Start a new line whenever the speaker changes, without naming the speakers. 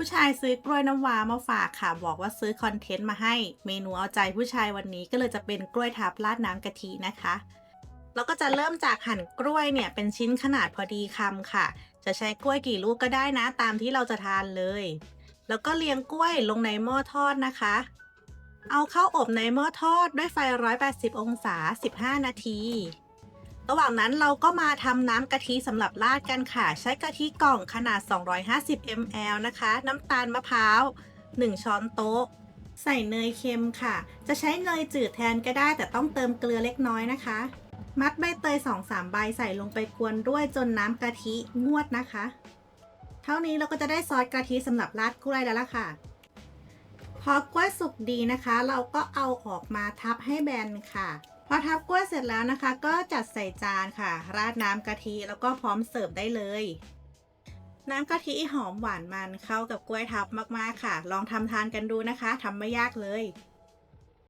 ผู้ชายซื้อกล้วยน้ำว้ามาฝากค่ะ บอกว่าซื้อคอนเทนต์มาให้เมนูเอาใจผู้ชายวันนี้ก็เลยจะเป็นกล้วยทับราดน้ำกะทินะคะแล้วก็จะเริ่มจากหั่นกล้วยเนี่ยเป็นชิ้นขนาดพอดีคำค่ะ จะใช้กล้วยกี่ลูกก็ได้นะตามที่เราจะทานเลย แล้วก็เรียงกล้วยลงในหม้อทอดนะคะ เอาเข้าอบในหม้อทอดด้วยไฟ 180 องศา 15 นาที ระหว่างนั้นเราก็มาทำน้ำกะทิสำหรับราดกันค่ะ ใช้กะทิกล่องขนาด 250 ml นะคะ น้ำตาลมะพร้าว 1 ช้อนโต๊ะ ใส่เนยเค็มค่ะ จะใช้เนยจืดแทนก็ได้ แต่ต้องเติมเกลือเล็กน้อยนะคะ มัดใบเตย 2-3 ใบใส่ลงไปกวนด้วยจนน้ำกะทิงวดนะคะ เท่านี้เราก็จะได้ซอสกะทิสำหรับราดกล้วยแล้วล่ะค่ะ พอกล้วยสุกดีนะคะ เราก็เอาออกมาทับให้แบนค่ะ พอทับกล้วยเสร็จแล้วนะคะ ก็จัดใส่จานค่ะ ราดน้ำกะทิแล้วก็พร้อมเสิร์ฟได้เลย น้ำกะทิหอมหวานมันเข้ากับกล้วยทับมากๆค่ะ ลองทำทานกันดูนะคะทำไม่ยากเลย